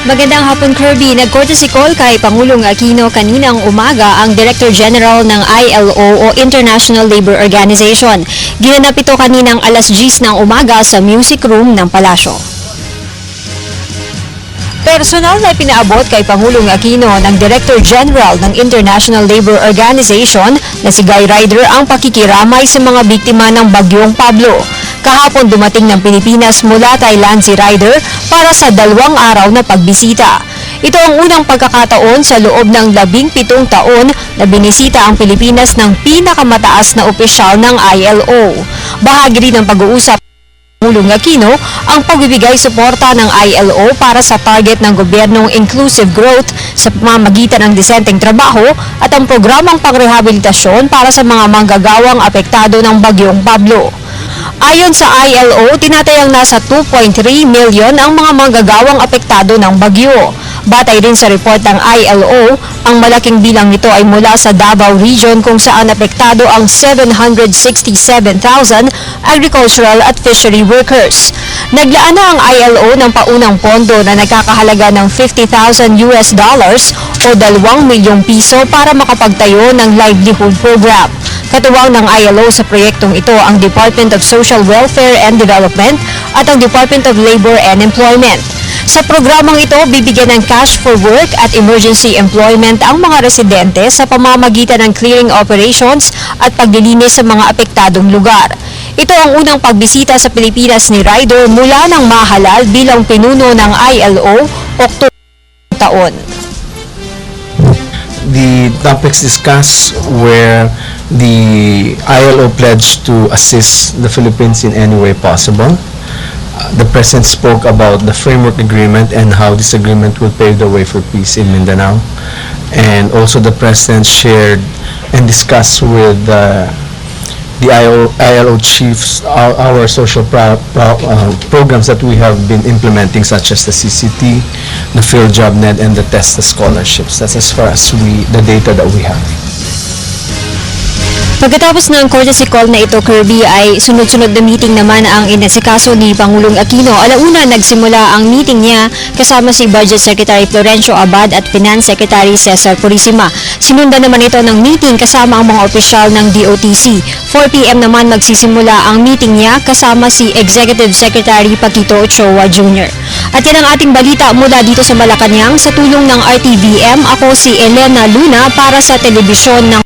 Magandang hapon Kirby. Nag-courtesy call kay Pangulong Aquino kaninang umaga ang Director General ng ILO o International Labor Organization. Ginanap ito kaninang alas 10 ng umaga sa music room ng palasyo. Personal na pinaabot kay Pangulong Aquino ng Director General ng International Labor Organization na si Guy Ryder ang pakikiramay sa mga biktima ng Bagyong Pablo. Kahapon dumating ng Pilipinas mula Thailand si Ryder para sa dalawang araw na pagbisita. Ito ang unang pagkakataon sa loob ng labing pitong taon na binisita ang Pilipinas ng pinakamataas na opisyal ng ILO. Bahagi rin ng pag-uusap Pangulong Aquino ang pagbibigay suporta ng ILO para sa target ng gobyernong inclusive growth sa pamamagitan ng disenteng trabaho at ang programang pangrehabilitasyon para sa mga manggagawang apektado ng Bagyong Pablo. Ayon sa ILO, tinatayang nasa 2.3 million ang mga manggagawang apektado ng bagyo. Batay rin sa report ng ILO, ang malaking bilang nito ay mula sa Davao Region kung saan apektado ang 767,000 agricultural at fishery workers. Naglaan na ang ILO ng paunang pondo na nagkakahalaga ng 50,000 US dollars o 2 milyong piso para makapagtayo ng livelihood program. Katuwang ng ILO sa proyektong ito ang Department of Social Welfare and Development at ang Department of Labor and Employment. Sa programang ito, bibigyan ng cash for work at emergency employment ang mga residente sa pamamagitan ng clearing operations at paglilinis sa mga apektadong lugar. Ito ang unang pagbisita sa Pilipinas ni Ryder mula ng mahalal bilang pinuno ng ILO Oktubre taon. The topics discussed were the ILO pledge to assist the Philippines in any way possible. Uh, The President spoke about the framework agreement and how this agreement will pave the way for peace in Mindanao. And also the President shared and discussed with uh, the ILO, ILO chiefs, our, our social pro, pro, uh, programs that we have been implementing such as the CCT, the Field Job Net, and the TESTA scholarships. That's as far as we, the data that we have. Pagkatapos ng courtesy call na ito, Kirby, ay sunod-sunod na meeting naman ang inasikaso ni Pangulong Aquino. Alauna, nagsimula ang meeting niya kasama si Budget Secretary Florencio Abad at Finance Secretary Cesar Purisima. Sinundan naman ito ng meeting kasama ang mga opisyal ng DOTC. 4pm naman magsisimula ang meeting niya kasama si Executive Secretary Paquito Ochoa Jr. At yan ang ating balita mula dito sa Malacanang sa tulong ng RTVM. Ako si Elena Luna para sa telebisyon ng